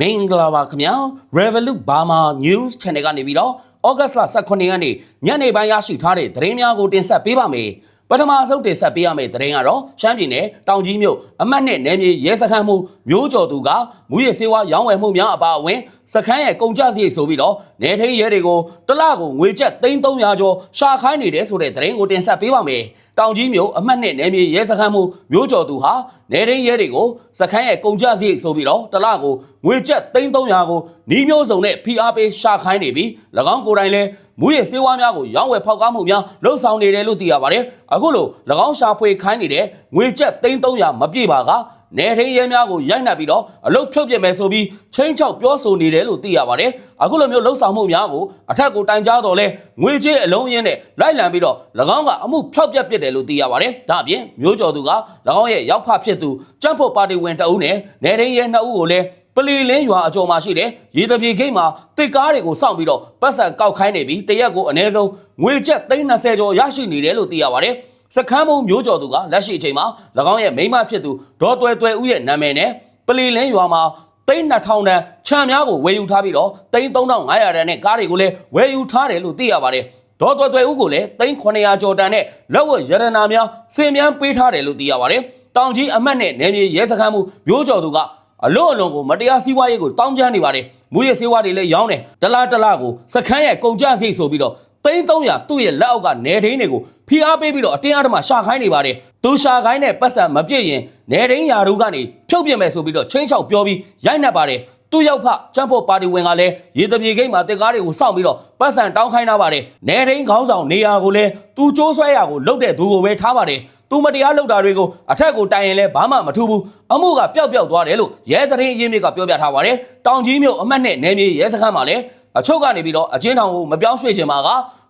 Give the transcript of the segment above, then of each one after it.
မင်္ဂလာပါခင်ဗျာ Revolut Burma News Channel ကနေပြီးတော့ဩဂတ်စ်လ18ရက်နေ့ညနေပိုင်းရရှိထားတဲ့သတင်းများကိုတင်ဆက်ပေးပါမယ်ပထမဆုံးတင်ဆက်ပေးရမယ့်သတင်းကတော့ရှမ်းပြည်နယ်တောင်ကြီးမြို့အမှတ်နဲ့နယ်မြေရဲစခန်းမှုမျိုးကျော်သူကမူရစေဝါရောင်းဝယ်မှုများအပါအဝင်စခန်းရဲ့ကုန်ကျစရိတ်ဆိုပြီးတော့နေထိန်ရဲတွေကိုတစ်လကိုငွေကျပ်3300ကျော်ရှာခိုင်းနေတယ်ဆိုတဲ့သတင်းကိုတင်ဆက်ပေးပါမယ်တောင်ကြီးမြို့အမှတ်နဲ့နယ်မြေရဲစခန်းမှုမျိုးကျော်သူဟာနေထိန်ရဲတွေကိုစခန်းရဲ့ကုန်ကျစရိတ်ဆိုပြီးတော့တစ်လကိုငွေကျပ်3300ကိုနှီးမျိုးစုံနဲ့ဖိအားပေးရှာခိုင်းနေပြီး၎င်းကိုယ်တိုင်လည်းမူရစေဝါများကိုရောင်းဝယ်ဖောက်ကားမှုများလှုပ်ဆောင်နေတယ်လို့သိရပါတယ်အခုလို၎င်းရှာဖွေခိုင်းနေတဲ့ငွေကျပ်3300မပြည့်ပါက နေထင်းရဲများကိုရိုက်နှက်ပြီးတော့အလုတ်ဖြုတ်ပြစ်မယ်ဆိုပြီးချင်းချောက်ပြောဆိုနေတယ်လို့သိရပါတယ်။အခုလိုမျိုးလှုပ်ဆောင်မှုများကိုအထက်ကိုတိုင်ကြားတော်လဲငွေကြေးအလုံးရင်းနဲ့လိုက်လံပြီးတော့၎င်းကအမှုဖြောက်ပြက်ပစ်တယ်လို့သိရပါတယ်။ဒါအပြင်မျိုးကျော်သူက၎င်းရဲ့ရောက်ဖဖြစ်သူကြက်ဖို့ပါတီဝင်တအုပ်နဲ့နေထင်းရဲနှစ်ဦးကိုလည်းပလီလင်းရွာအကျော်မှာရှိတဲ့ရေတပြေခိတ်မှာတစ်ကားတွေကိုစောင့်ပြီးတော့ပတ်စံကောက်ခိုင်းနေပြီးတရက်ကိုအနည်းဆုံးငွေကျပ်320ကျော်ရရှိနေတယ်လို့သိရပါတယ်။ စခန်းမုံမျိုးကျော်သူကလက်ရှိအချိန်မှာ၎င်းရဲ့မိန်းမဖြစ်သူဒေါ်တွယ်တွယ်ဦးရဲ့နာမည်နဲ့ပလီလင်းရွာမှာသိန်း2000တန်ခြံများကိုဝယ်ယူထားပြီးတော့သိန်း3500တန်နဲ့ကားတွေကိုလည်းဝယ်ယူထားတယ်လို့သိရပါတယ်ဒေါ်တွယ်တွယ်ဦးကိုလည်းသိန်း900ကျော်တန်နဲ့လက်ဝတ်ရတနာများစင်မြန်းပေးထားတယ်လို့သိရပါတယ်တောင်ကြီးအမတ်နဲ့နယ်မြေရဲစခန်းမှုမျိုးကျော်သူကအလွန်အလွန်ကိုမတရားစည်းဝါးရေးကိုတောင်းကျမ်းနေပါတယ်မူရစေဝါတွေလည်းရောင်းတယ်တလားတလားကိုစခန်းရဲ့ကုန်ကျစရိတ်ဆိုပြီးတော့ သိန်း300သူ့ရဲ့လက်အောက်ကနေထိန်တွေကိုဖိအားပေးပြီးတော့အတင်းအဓမ္မရှာခိုင်းနေပါတယ်။သူရှာခိုင်းတဲ့ပတ်စံမပြည့်ရင်နေထိန်ယာတို့ကနေဖြုတ်ပြစ်မယ်ဆိုပြီးတော့ချင်းချောက်ပြောပြီးရိုက်နှက်ပါတယ်။သူ့ရောက်ဖချမ်ဖို့ပါတီဝင်ကလည်းရေတပြေကိတ်မှာတက်ကားတွေကိုစောင့်ပြီးတော့ပတ်စံတောင်းခိုင်းထားပါတယ်။နေထိန်ခေါင်းဆောင်နေရာကိုလည်းသူကျိုးဆွဲရာကိုလုတ်တဲ့သူကိုပဲထားပါတယ်။သူမတရားလုပ်တာတွေကိုအထက်ကိုတိုင်ရင်လည်းဘာမှမထူးဘူးအမှုကပျောက်ပျောက်သွားတယ်လို့ရဲသတင်းအရင်းမြစ်ကပြောပြထားပါတယ်။တောင်ကြီးမြို့အမှတ်နဲ့နယ်မြေရဲစခန်းမှာလည်း အချုပ်ကနေပြီးတော့အချင်းထောင်ကိုမပြောင်းရွှေ့ချင်ပါက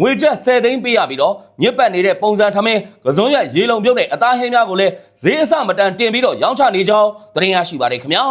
ငွေကျပ်10သိန်းပေးရပြီးတော့မြစ်ပတ်နေတဲ့ပုံစံထမင်းကစုံရရေလုံပြုတ်တဲ့အသားဟင်းများကိုလည်းဈေးအဆမတန်တင်ပြီးတော့ရောင်းချနေကြောင်းသတင်းရရှိပါတယ်ခင်ဗျာ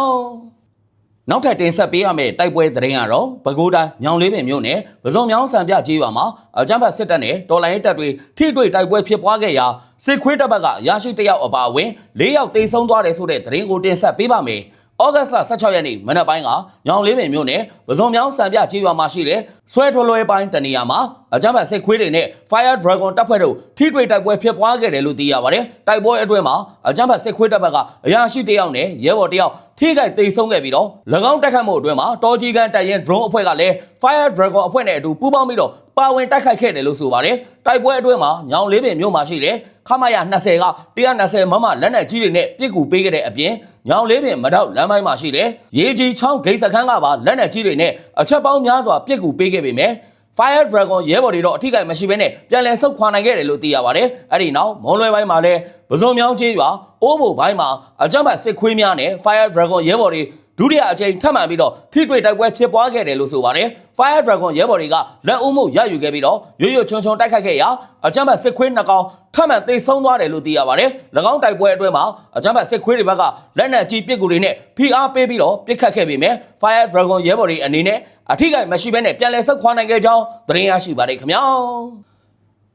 နောက်ထပ်တင်ဆက်ပေးရမယ့်တိုက်ပွဲသတင်းကတော့ပဲခူးတိုင်းညောင်လေးပင်မြို့နယ်ပဇွန်မြောင်းဆံပြကြီးရွာမှာအကြမ်းဖက်စစ်တပ်နဲ့တော်လိုင်းရေးတပ်တွေထိတွေ့တိုက်ပွဲဖြစ်ပွားခဲ့ရာစစ်ခွေးတပ်ဘက်ကရရှိတစ်ယောက်အပါအဝင်၄ယောက်တေဆုံးသွားတယ်ဆိုတဲ့သတင်းကိုတင်ဆက်ပေးပါမယ်။ ဩဂတ်စ်လ16ရက်နေ့မနက်ပိုင်းကညောင်လေးပင်မြို့နယ်ပဇွန်မြောင်းစံပြကြေးရွာမှာရှိတဲ့ဆွဲထွလွဲပိုင်းတနေရာမှာအကြမ်းဖက်စစ်ခွေးတွေနဲ့ Fire Dragon တပ်ဖွဲ့တို့ထိတွေ့တိုက်ပွဲဖြစ်ပွားခဲ့တယ်လို့သိရပါတယ်။တိုက်ပွဲအတွင်းမှာအကြမ်းဖက်စစ်ခွေးတပ်ဘက်ကအရာရှိတစ်ယောက်နဲ့ရဲဘော်တစ်ယောက် ထိခိုက်သိမ်းဆုံးခဲ့ပြီးတော့၎င်းတိုက်ခတ်မှုအတွင်းမှာတော်ကြီးကန်တိုက်ရင် drone အဖွဲ့ကလည်း Fire Dragon အဖွဲ့နဲ့အတူပူးပေါင်းပြီးတော့ပါဝင်တိုက်ခိုက်ခဲ့တယ်လို့ဆိုပါတယ်။တိုက်ပွဲအတွင်းမှာညောင်လေးပင်မြို့မှာရှိတဲ့ခမရ20က120မမလက်နက်ကြီးတွေနဲ့ပြစ်ကူပေးခဲ့တဲ့အပြင်ညောင်လေးပင်မတော့လမ်းပိုင်းမှာရှိတဲ့ရေကြီးချောင်းဂိတ်စခန်းကပါလက်နက်ကြီးတွေနဲ့အချက်ပေါင်းများစွာပြစ်ကူပေးခဲ့ပေမဲ့ Fire Dragon ရဲဘော်တွေတော့အထိကိမ့်မရှိဘဲနဲ့ပြန်လည်ဆုတ်ခွာနိုင်ခဲ့တယ်လို့သိရပါတယ်။အဲ့ဒီနောက်မုံလွယ်ပိုင်းမှာလည်းပဇွန်မြောင်းကြီးရွာအိုးဘိုဘိုင်းမှာအကြမ်းဖက်စစ်ခွေးများနဲ့ Fire Dragon ရဲဘော်တွေ ဒုတိယအကြိမ်ထပ်မံပြီးတော့ထိတွေ့တိုက်ပွဲဖြစ်ပွားခဲ့တယ်လို့ဆိုပါတယ်။ Fire Dragon ရဲဘော်တွေကလက်ဦးမှုရယူခဲ့ပြီးတော့ရွရွချွန်ချွန်တိုက်ခိုက်ခဲ့ရာအကြမ်းဖက်စစ်ခွေးနှစ်ကောင်ထပ်မံသိမ်းဆုံးသွားတယ်လို့သိရပါတယ်။၎င်းတိုက်ပွဲအတွင်းမှာအကြမ်းဖက်စစ်ခွေးတွေဘက်ကလက်နက်ကြီးပစ်ကူတွေနဲ့ဖိအားပေးပြီးတော့ပစ်ခတ်ခဲ့ပေမဲ့ Fire Dragon ရဲဘော်တွေအနေနဲ့အထိကိမရှိဘဲနဲ့ပြန်လည်ဆုတ်ခွာနိုင်ခဲ့ကြောင်းသတင်းရရှိပါတယ်ခင်ဗျာ။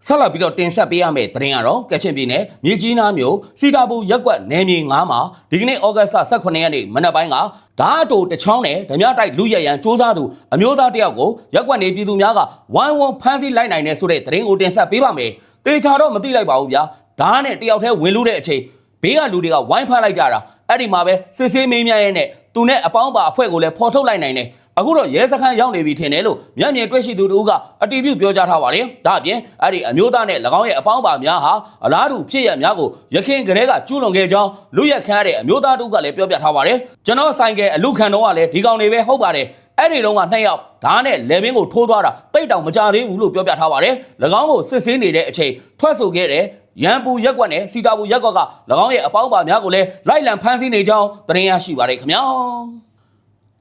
ဆက်လက်ပြီးတော့တင်ဆက်ပေးရမယ့်သတင်းကတော့ကချင်ပြည်နယ်မြေကြီးနားမြို့စီတာပူရက်ကွက်နယ်မြေ9မှာဒီကနေ့ဩဂတ်စ်လ18ရက်နေ့မနက်ပိုင်းကဓာတ်အတူတချောင်းနဲ့ဓမြတိုက်လူရရန်စ조사သူအမျိုးသားတယောက်ကိုရက်ကွက်နေပြည်သူများကဝိုင်းဝန်းဖမ်းဆီးလိုက်နိုင်တယ်ဆိုတဲ့သတင်းကိုတင်ဆက်ပေးပါမယ်။တေချာတော့မသိလိုက်ပါဘူးဗျာ။ဓာတ်နဲ့တယောက်တည်းဝင်လို့တဲ့အချိန်ဘေးကလူတွေကဝိုင်းဖမ်းလိုက်ကြတာအဲ့ဒီမှာပဲစစ်ဆေးမင်းများရဲ့နဲ့သူနဲ့အပေါင်းပါအဖွဲ့ကိုလည်းဖော်ထုတ်လိုက်နိုင်တယ် အခုတော့ရဲစခန်းရောက်နေပြီထင်တယ်လို့မျက်မြင်တွေ့ရှိသူတို့ကအတီးပြုတ်ပြောကြားထားပါတယ်ဒါအပြင်အဲ့ဒီအမျိုးသားနဲ့၎င်းရဲ့အပေါင်းပါများဟာအလားတူဖြစ်ရများကိုရခင်ကလေးကကျူးလွန်ခဲ့ကြောင်းလူရက်ခမ်းတဲ့အမျိုးသားတို့ကလည်းပြောပြထားပါတယ်ကျွန်တော်ဆိုင်ကအလူခံတော့ကလည်းဒီကောင်တွေပဲဟုတ်ပါတယ်အဲ့ဒီတော့ကနှစ်ယောက်ဓာတ်နဲ့လေဘင်းကိုထိုးသွားတာတိတ်တောင်မကြသေးဘူးလို့ပြောပြထားပါတယ်၎င်းကိုစစ်ဆေးနေတဲ့အချိန်ထွက်ဆိုခဲ့တဲ့ရန်ပူရက်ကွက်နဲ့စီတာပူရက်ကွက်က၎င်းရဲ့အပေါင်းပါများကိုလည်းလိုက်လံဖမ်းဆီးနေကြောင်းသတင်းရရှိပါတယ်ခင်ဗျာ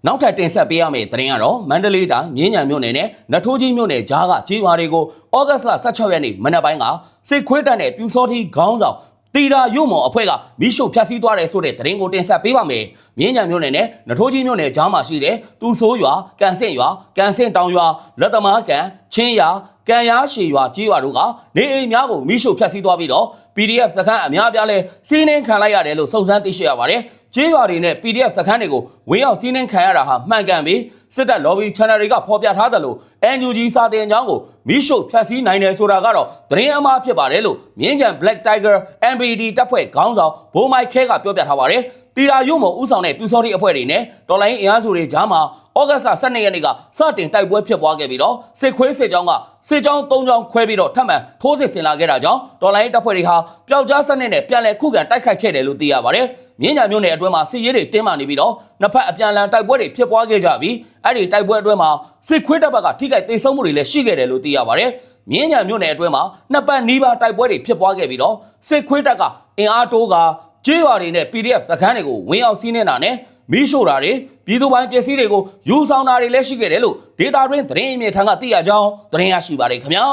နောက်ထပ်တင်ဆက်ပေးရမယ့်သတင်းကတော့မန္တလေးတိုင်းမြင်းညံမြို့နယ်နဲ့နထိုးကြီးမြို့နယ်ကြားကကြီးရွာတွေကိုဩဂတ်စ်လ16ရက်နေ့မနက်ပိုင်းကစစ်ခွေးတပ်နဲ့ပြူစောထီခေါင်းဆောင်တီတာရုံမော်အဖွဲ့ကမိရှုဖြတ်စည်းသွားတယ်ဆိုတဲ့သတင်းကိုတင်ဆက်ပေးပါမယ်။မြင်းညံမြို့နယ်နဲ့နထိုးကြီးမြို့နယ်ကြားမှာရှိတဲ့တူဆိုးရွာ၊ကန်ဆင့်ရွာ၊ကန်ဆင့်တောင်ရွာ၊လက်သမားကန်၊ချင်းရွာကံရားရှည်ရွာကြီးရွာတို့ကနေအိမ်များကိုမိရှုဖြတ်စည်းသွားပြီးတော့ PDF စခန်းအများပြားလဲစီးနှင်းခံလိုက်ရတယ်လို့စုံစမ်းသိရှိရပါတယ် ကြေးရွာတွေနဲ့ PDF စခန်းတွေကိုဝင်ရောက်စီးနှင်းခံရတာဟာမှန်ကန်ပြီးစစ်တပ် lobby channel တွေကဖော်ပြထားတယ်လို့ NUG စာတင်အကြောင်းကိုမိရှို့ဖျက်ဆီးနိုင်တယ်ဆိုတာကတော့သတင်းအမှားဖြစ်ပါတယ်လို့မြင်းကြံ Black Tiger MBD တပ်ဖွဲ့ခေါင်းဆောင်ဘိုးမိုက်ခဲကပြောပြထားပါတယ်တီရာယုံမဥဆောင်တဲ့ပြူစောတိအဖွဲ့တွေနဲ့တော်လိုင်းအင်အားစုတွေကြားမှာဩဂတ်လ12ရက်နေ့ကစတင်တိုက်ပွဲဖြစ်ပွားခဲ့ပြီးတော့စစ်ခွေးစစ်ကြောင်းကစစ်ကြောင်း၃ကြောင်းခွဲပြီးတော့ထပ်မံထိုးစစ်ဆင်လာခဲ့တာကြောင့်တော်လိုင်းတပ်ဖွဲ့တွေဟာပျောက်ကြားစနစ်နဲ့ပြန်လည်ခုခံတိုက်ခိုက်ခဲ့တယ်လို့သိရပါတယ်။ မြင်းညာမျိုးနယ်အတွင်းမှာစစ်ရေးတွေတင်းမာနေပြီးတော့နှစ်ဖက်အပြန်အလှန်တိုက်ပွဲတွေဖြစ်ပွားခဲ့ကြပြီးအဲ့ဒီတိုက်ပွဲအတွင်းမှာစစ်ခွေးတပ်ဘက်ကထိခိုက်ဒေဆုံးမှုတွေလည်းရှိခဲ့တယ်လို့သိရပါတယ်။မြင်းညာမျိုးနယ်အတွင်းမှာနှစ်ပတ်နီးပါးတိုက်ပွဲတွေဖြစ်ပွားခဲ့ပြီးတော့စစ်ခွေးတပ်ကအင်အားတိုးကကျေးရွာတွေနဲ့ PDF စခန်းတွေကိုဝင်ရောက်စီးနှင်းတာနဲ့မီးရှို့တာတွေပြည်သူပိုင်းပစ္စည်းတွေကိုယူဆောင်တာတွေလည်းရှိခဲ့တယ်လို့ဒေတာတွင်သတင်းအမြင့်ထံကသိရကြောင်းသတင်းရရှိပါတယ်ခင်ဗျာ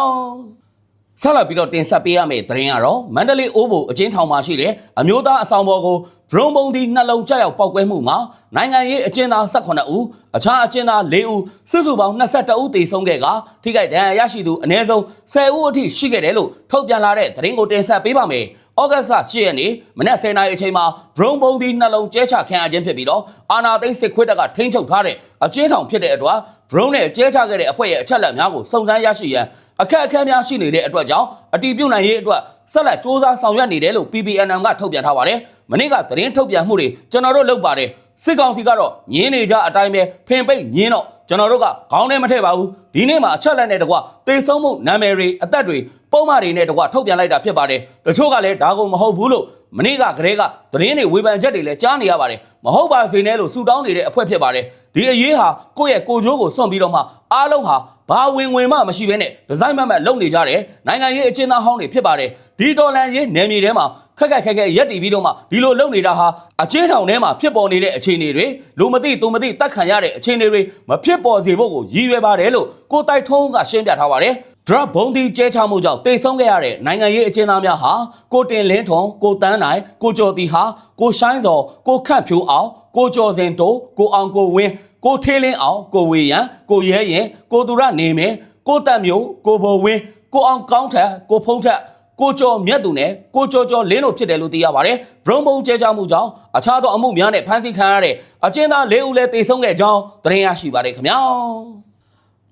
ဆက်လက်ပြီးတော့တင်ဆက်ပေးရမယ့်သတင်းကတော့မန္တလေးအိုးဘိုအချင်းထောင်မှာရှိတဲ့အမျိုးသားအဆောင်ပေါ်ကို drone ပုံသီးနှလုံးကြောက်ရောက်ပောက်ကွဲမှုမှာနိုင်ငံရေးအကျဉ်းသား18ဦးအခြားအကျဉ်းသား4ဦးစုစုပေါင်း22ဦးသေဆုံးခဲ့ကထိခိုက်ဒဏ်ရာရရှိသူအနည်းဆုံး10ဦးအထိရှိခဲ့တယ်လို့ထုတ်ပြန်လာတဲ့သတင်းကိုတင်ဆက်ပေးပါမယ်။ဩဂတ်စ်လ10ရက်နေ့မနက်10:00နာရီအချိန်မှာ drone ပုံသီးနှလုံးကျဲချခံရခြင်းဖြစ်ပြီးတော့အာနာသိန်းစစ်ခွေးတပ်ကထိန်းချုပ်ထားတဲ့အကျဉ်းထောင်ဖြစ်တဲ့အတွက် drone နဲ့ကျဲချခဲ့တဲ့အဖွဲ့ရဲ့အချက်အလက်များကိုစုံစမ်းရရှိရန် အခက်အခဲများရှိနေတဲ့အတွက်ကြောင့်အတီးပြုတ်နိုင်ရေးအတွက်ဆက်လက်စ조사ဆောင်ရွက်နေတယ်လို့ PPNM ကထုတ်ပြန်ထားပါတယ်။မနေ့ကသတင်းထုတ်ပြန်မှုတွေကျွန်တော်တို့လုပ်ပါတယ်။စစ်ကောင်စီကတော့ညင်းနေကြအတိုင်းပဲဖင်ပိတ်ညင်းတော့ကျွန်တော်တို့ကခေါင်းထဲမထည့်ပါဘူး။ဒီနေ့မှာအချက်လက်နဲ့တကွသေဆုံးမှုနာမည်တွေအသက်တွေပုံမှန်တွေနဲ့တကွထုတ်ပြန်လိုက်တာဖြစ်ပါတယ်။တချို့ကလည်းဒါကုန်မဟုတ်ဘူးလို့ မနေ့ကကလေးကသတင်းတွေဝေဖန်ချက်တွေလည်းကြားနေရပါတယ်။မဟုတ်ပါစေနဲ့လို့ဆူတောင်းနေတဲ့အဖွဲ့ဖြစ်ပါတယ်။ဒီအရေးဟာကိုယ့်ရဲ့ကိုယ်ကျိုးကိုစွန့်ပြီးတော့မှအားလုံးဟာဘာဝင်ဝင်မှမရှိဘဲနဲ့ဒီဇိုင်းမတ်မတ်လုပ်နေကြတယ်နိုင်ငံရေးအကျဉ်းသားဟောင်းတွေဖြစ်ပါတယ်ဒီဒေါ်လန်ရေးနယ်မြေထဲမှာခက်ခက်ခက်ခက်ရက်တီပြီးတော့မှဒီလိုလုပ်နေတာဟာအကျဉ်းထောင်ထဲမှာဖြစ်ပေါ်နေတဲ့အခြေအနေတွေလူမသိသူမသိတတ်ခံရတဲ့အခြေအနေတွေမဖြစ်ပေါ်စေဖို့ကိုရည်ရွယ်ပါတယ်လို့ကိုတိုက်ထုံးကရှင်းပြထားပါတယ် ဒရဘုံဒီကျဲချမှုကြောင့်တိတ်ဆုံးခဲ့ရတဲ့နိုင်ငံရေးအကျဉ်းသားများဟာကိုတင်လင်းထွန်ကိုတန်းနိုင်ကိုကျော်တီဟာကိုရှိုင်းစော်ကိုခန့်ဖြိုးအောင်ကိုကျော်စင်တိုးကိုအောင်ကိုဝင်းကိုထေးလင်းအောင်ကိုဝေရန်ကိုရဲရင်ကိုသူရနေမင်းကိုတက်မျိုးကိုဘိုဝင်းကိုအောင်ကောင်းထက်ကိုဖုံးထက်ကိုကျော်မြတ်သူနဲ့ကိုကျော်ကျော်လင်းတို့ဖြစ်တယ်လို့သိရပါတယ်။ drone ပုံကျဲချမှုကြောင့်အခြားသောအမှုများနဲ့ဖမ်းဆီးခံရတဲ့အကျဉ်းသား၄ဦးလည်းတေဆုံးခဲ့ကြောင်းသတင်းရရှိပါတယ်ခင်ဗျာ။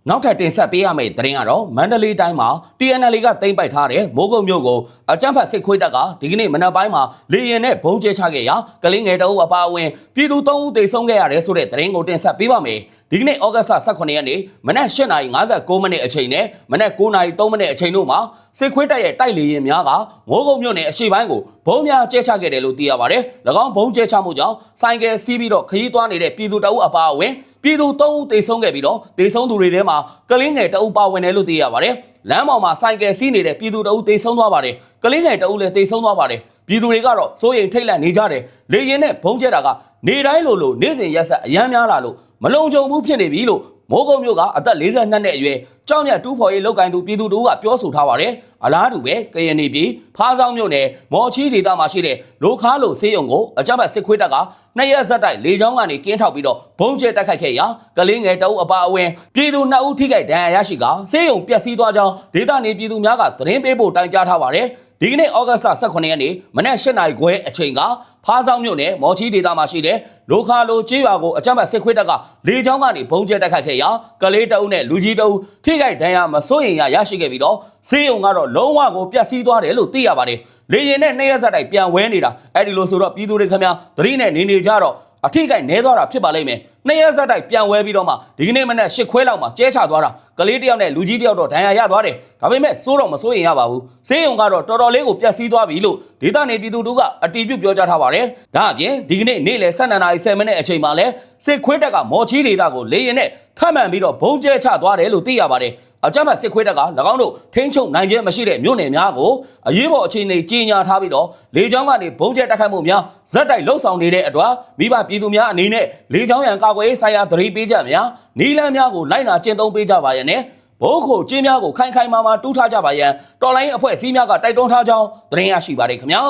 နောက်ထပ်တင်ဆက်ပေးရမယ့်သတင်းကတော့မန္တလေးတိုင်းမှာ TNL ကတင်ပိုက်ထားတဲ့မိုးကုတ်မြို့ကိုအကြမ်းဖက်စစ်ခွေးတပ်ကဒီကနေ့မနက်ပိုင်းမှာလေရင်နဲ့ဘုံကျဲချခဲ့ရာကလေးငယ်တအုပ်အပါအဝင်ပြည်သူ၃ဦးသေဆုံးခဲ့ရတယ်ဆိုတဲ့သတင်းကိုတင်ဆက်ပေးပါမယ်။ဒီကနေ့ဩဂတ်စ်လ18ရက်နေ့မနက်8:59မိနစ်အချိန်နဲ့မနက်9:03မိနစ်အချိန်တို့မှာစစ်ခွေးတပ်ရဲ့တိုက်လေရင်များကမိုးကုတ်မြို့နယ်အရှေ့ပိုင်းကိုဘုံများကျဲချခဲ့တယ်လို့သိရပါတယ်။၎င်းဘုံကျဲချမှုကြောင့်ဆိုင်ကယ်စီးပြီးတော့ခရီးသွားနေတဲ့ပြည်သူတအုပ်အပါအဝင် ပြည်သူ၃ဦးသေဆုံးခဲ့ပြီးတော့သေဆုံးသူတွေထဲမှာကလေးငယ်တအုပ်ပါဝင်တယ်လို့သိရပါတယ်။လမ်းပေါ်မှာဆိုင်ကယ်စီးနေတဲ့ပြည်သူတအုပ်သေဆုံးသွားပါတယ်။ကလေးငယ်တအုပ်လည်းသေဆုံးသွားပါတယ်။ပြည်သူတွေကတော့စိုးရိမ်ထိတ်လန့်နေကြတယ်။လေရင်နဲ့ဘုံကျဲတာကနေတိုင်းလိုလိုနေ့စဉ်ရက်ဆက်အရန်များလာလို့မလုံခြုံဘူးဖြစ်နေပြီလို့ မိုးကုံမျိုးကအသက်42နှစ်အရွယ်ကြောင်မြတ်တူးဖော်ရေးလောက်ကိုင်းသူပြည်သူတို့ကပြောဆိုထားပါတယ်။အလားတူပဲကရင်နေပြည်ဖားဆောင်မြို့နယ်မော်ချီဒေသမှာရှိတဲ့လိုခါလိုဆေးရုံကိုအကြမ်းဖက်စစ်ခွေးတပ်ကနှစ်ရက်ဆက်တိုက်လေကြောင်းကနေကင်းထောက်ပြီးတော့ဘုံကျဲတိုက်ခိုက်ခဲ့ရာကလေးငယ်တအုပ်အပါအဝင်ပြည်သူ2ဦးထိခိုက်ဒဏ်ရာရရှိကဆေးရုံပျက်စီးသွားကြောင်းဒေသနေပြည်သူများကသတင်းပေးဖို့တိုင်ကြားထားပါတယ်။ ဒီကနေ့ဩဂတ်စ်လ18ရက်နေ့မနက်8:00နာရီခွဲအချိန်ကဖားဆောင်မြို့နယ်မော်ချီဒေသမှာရှိတဲ့လိုခါလိုကျေးရွာကိုအကြမ်းဖက်စစ်ခွေးတပ်ကလေကြောင်းကနေဘုံကျဲတိုက်ခိုက်ခဲ့ရာကလေးတအုပ်နဲ့လူကြီးတအုပ်ထိခိုက်ဒဏ်ရာမစိုးရင်ရရရှိခဲ့ပြီးတော့ဆေးရုံကတော့လုံးဝကိုပျက်စီးသွားတယ်လို့သိရပါတယ်။လေရင်နဲ့နှစ်ရက်ဆက်တိုက်ပြန်ဝဲနေတာအဲ့ဒီလိုဆိုတော့ပြည်သူတွေခင်ဗျာသတိနဲ့နေနေကြတော့ အထိကိနဲသွားတာဖြစ်ပါလိမ့်မယ်။နှစ်ရက်ဆက်တိုက်ပြန်ဝဲပြီးတော့မှဒီကနေ့မနေ့ရှစ်ခွဲလောက်မှာကျဲချသွားတာကလေးတယောက်နဲ့လူကြီးတယောက်တော့ဒဏ်ရာရသွားတယ်။ဒါပေမဲ့စိုးတော့မစိုးရင်ရပါဘူး။ဆေးရုံကတော့တော်တော်လေးကိုပျက်စီးသွားပြီလို့ဒေသနေပြည်သူတို့ကအတီးပြုတ်ပြောကြားထားပါတယ်။ဒါအပြင်ဒီကနေ့နေ့လယ်12နာရီ10မိနစ်အချိန်မှာလဲစစ်ခွေးတပ်ကမော်ချီဒေသကိုလေရင်နဲ့ထပ်မံပြီးတော့ဘုံကျဲချသွားတယ်လို့သိရပါတယ်။ အကြမ်းဖက်စစ်ခွေးတပ်က၎င်းတို့ထိန်းချုပ်နိုင်ခြင်းမရှိတဲ့မြို့နယ်များကိုအရေးပေါ်အခြေအနေကြီးညာထားပြီးတော့လေကြောင်းကနေဘုံကျဲတိုက်ခိုက်မှုများဇက်တိုက်လှုပ်ဆောင်နေတဲ့အတွက်မိဘပြည်သူများအနေနဲ့လေကြောင်းရန်ကာကွယ်ရေးဆိုင်ရာသတိပေးချက်များနီလန်းများကိုလိုက်နာကျင့်သုံးပေးကြပါရနဲ့ဘိုးခိုကျင်းများကိုခိုင်ခိုင်မာမာတူးထားကြပါရန်တော်လိုင်းအဖွဲ့အစည်းများကတိုက်တွန်းထားကြောင်းသတင်းရရှိပါတယ်ခင်ဗျာ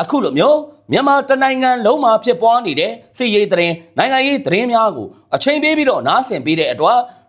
အခုလိုမျိုးမြန်မာတနိုင်ငံလုံးမှာဖြစ်ပွားနေတဲ့စစ်ရေးသတင်းနိုင်ငံရေးသတင်းများကိုအချိန်ပေးပြီးတော့နားဆင်ပေးတဲ့အတွက်